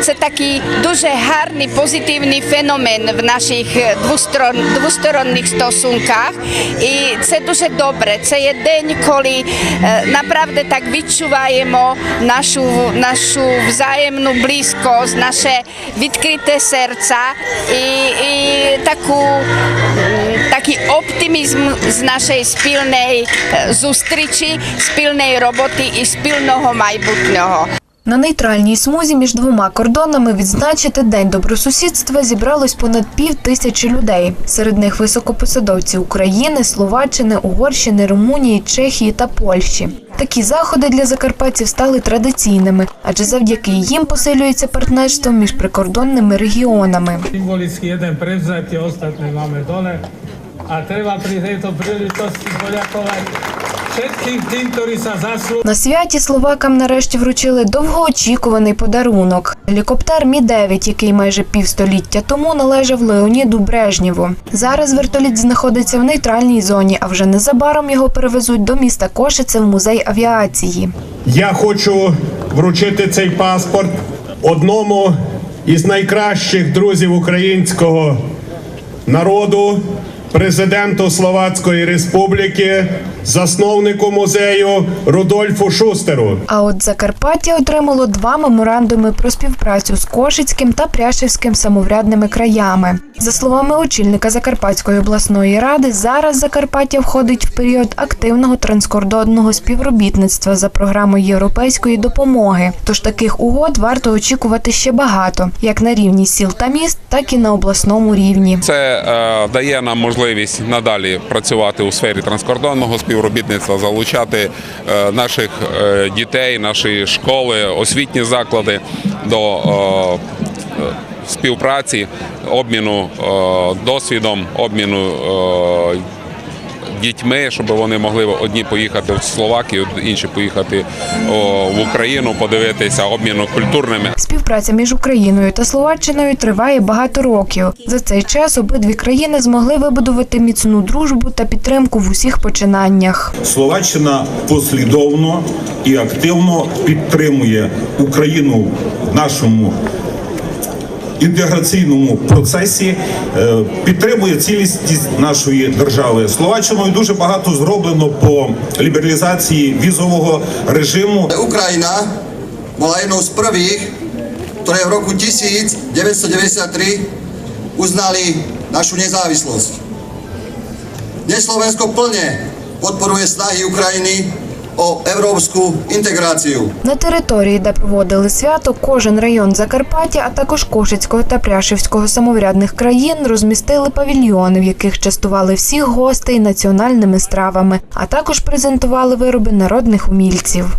Це такий дуже гарний позитивний феномен в наших е, двосторон, двосторонніх стосунках. І це дуже добре. Це є день, коли е, направду так відчуваємо нашу, нашу взаємну близькость, наше відкрите серця і, і таку, такий оптимізм з нашої спільної е, зустрічі, спільної роботи і спільного майбутнього. На нейтральній смузі між двома кордонами відзначити День добросусідства зібралось понад пів тисячі людей. Серед них високопосадовці України, Словаччини, Угорщини, Румунії, Чехії та Польщі. Такі заходи для закарпатців стали традиційними, адже завдяки їм посилюється партнерство між прикордонними регіонами. Symbolicky jeden prevzatie, ostatné máme dole. A treba pri tejto príležitosti poďakovať На святі словакам нарешті вручили довгоочікуваний подарунок гелікоптер Мі 9 який майже півстоліття тому належав Леоніду Брежнєву. Зараз вертоліт знаходиться в нейтральній зоні, а вже незабаром його перевезуть до міста Кошице в музей авіації. Я хочу вручити цей паспорт одному із найкращих друзів українського народу, президенту Словацької Республіки, засновнику музею Рудольфу Шустеру. А от Закарпаття отримало два меморандуми про співпрацю з Кошицьким та Пряшівським самоврядними краями. За словами очільника Закарпатської обласної ради, зараз Закарпаття входить в період активного транскордонного співробітництва за програмою європейської допомоги. Тож таких угод варто очікувати ще багато, як на рівні сіл та міст, так і на обласному рівні. Це е, дає нам можливість надалі працювати у сфері транскордонного співробітництва, залучати е, наших е, дітей, наші школи, освітні заклади до е, співпраці, обміну досвідом, обміну. Дітьми, щоб вони могли одні поїхати в Словакію, інші поїхати о, в Україну, подивитися обміну культурними Співпраця між Україною та Словаччиною триває багато років. За цей час обидві країни змогли вибудувати міцну дружбу та підтримку в усіх починаннях. Словаччина послідовно і активно підтримує Україну в нашому інтеграційному процесі, е, підтримує цілісність нашої держави. Словаччиною дуже багато зроблено по лібералізації візового режиму. Ukrajina bola jednou z prvých, ktoré v roku 1993 uznali našu nezávislosť. Dnes Slovensko plne podporuje snahy Ukrajiny o інтеграцію integráciu. На території, де проводили свято, кожен район Закарпаття, а також Кошицького та Пряшівського самоврядних країн розмістили павільйони, в яких частували всіх гостей національними стравами, а також презентували вироби народних умільців.